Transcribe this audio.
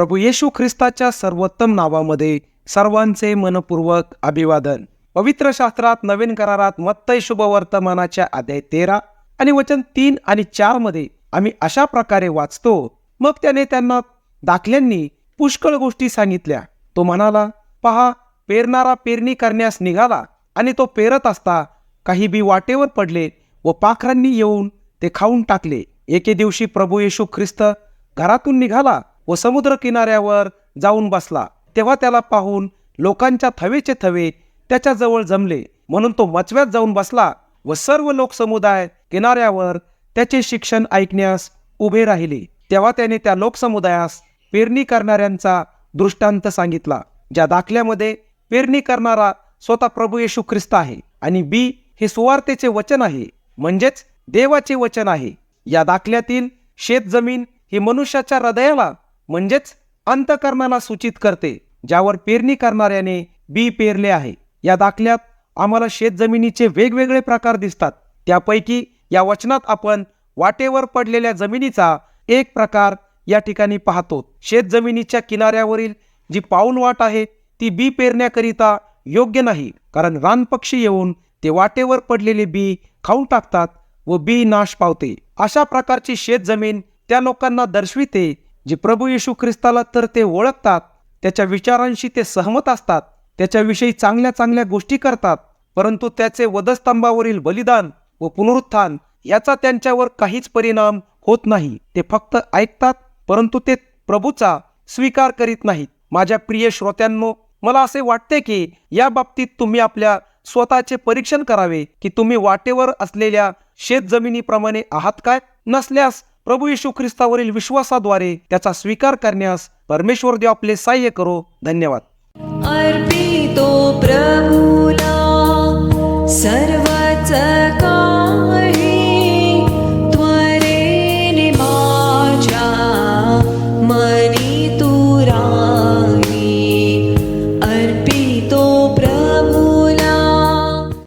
प्रभू येशू ख्रिस्ताच्या सर्वोत्तम नावामध्ये सर्वांचे मनपूर्वक अभिवादन. पवित्र शास्त्रात नवीन करारात मत्तय शुभ वर्तमानाच्या अध्याय तेरा आणि वचन तीन आणि चारमध्ये आम्ही अशा प्रकारे वाचतो. मग त्याने त्यांना दाखल्यांनी पुष्कळ गोष्टी सांगितल्या. तो म्हणाला पहा पेरणारा पेरणी करण्यास निघाला आणि तो पेरत असता काही बी वाटेवर पडले व पाखरांनी येऊन ते खाऊन टाकले. एके दिवशी प्रभू येशू ख्रिस्त घरातून निघाला व समुद्र किनाऱ्यावर जाऊन बसला. तेव्हा त्याला पाहून लोकांच्या थवेचे थवे त्याच्याजवळ जमले. म्हणून तो मचव्यात जाऊन बसला व सर्व लोकसमुदाय किनाऱ्यावर त्याचे शिक्षण ऐकण्यास उभे राहिले. तेव्हा त्याने त्या लोकसमुदायास पेरणी करणाऱ्यांचा दृष्टांत सांगितला ज्या दाखल्यामध्ये पेरणी करणारा स्वतः प्रभू येशू ख्रिस्त आहे आणि बी हे सुवार्तेचे वचन आहे म्हणजेच देवाचे वचन आहे. या दाखल्यातील शेतजमीन ही मनुष्याच्या हृदयाला म्हणजेच अंतकरणाला सूचित करते ज्यावर पेरणी करणाऱ्याने बी पेरले आहे. या दाखल्यात आम्हाला शेतजमिनीचे वेगवेगळे प्रकार दिसतात. त्यापैकी या वचनात आपण वाटेवर पडलेल्या जमिनीचा एक प्रकार या ठिकाणी पाहतो. शेतजमिनीच्या किनाऱ्यावरील जी पाऊल वाट आहे ती बी पेरण्याकरिता योग्य नाही कारण रानपक्षी येऊन ते वाटेवर पडलेले बी खाऊन टाकतात व बी नाश पावते. अशा प्रकारची शेतजमीन त्या लोकांना दर्शविते जे प्रभू येशू ख्रिस्ताला तर ते ओळखतात त्याच्या विचारांशी ते सहमत असतात त्याच्याविषयी चांगल्या चांगल्या गोष्टी करतात परंतु त्याचे वधस्तंभावरील बलिदान व पुनरुत्थान याचा त्यांच्यावर काहीच परिणाम होत नाही. ते फक्त ऐकतात परंतु ते प्रभूचा स्वीकार करीत नाहीत. माझ्या प्रिय श्रोत्यांनो मला असे वाटते की या बाबतीत तुम्ही आपल्या स्वतःचे परीक्षण करावे की तुम्ही वाटेवर असलेल्या शेतजमिनीप्रमाणे आहात काय? नसल्यास प्रभू येशू ख्रिस्तावरील विश्वासाद्वारे त्याचा स्वीकार करण्यास परमेश्वर देव आपले सहाय्य करो. धन्यवाद.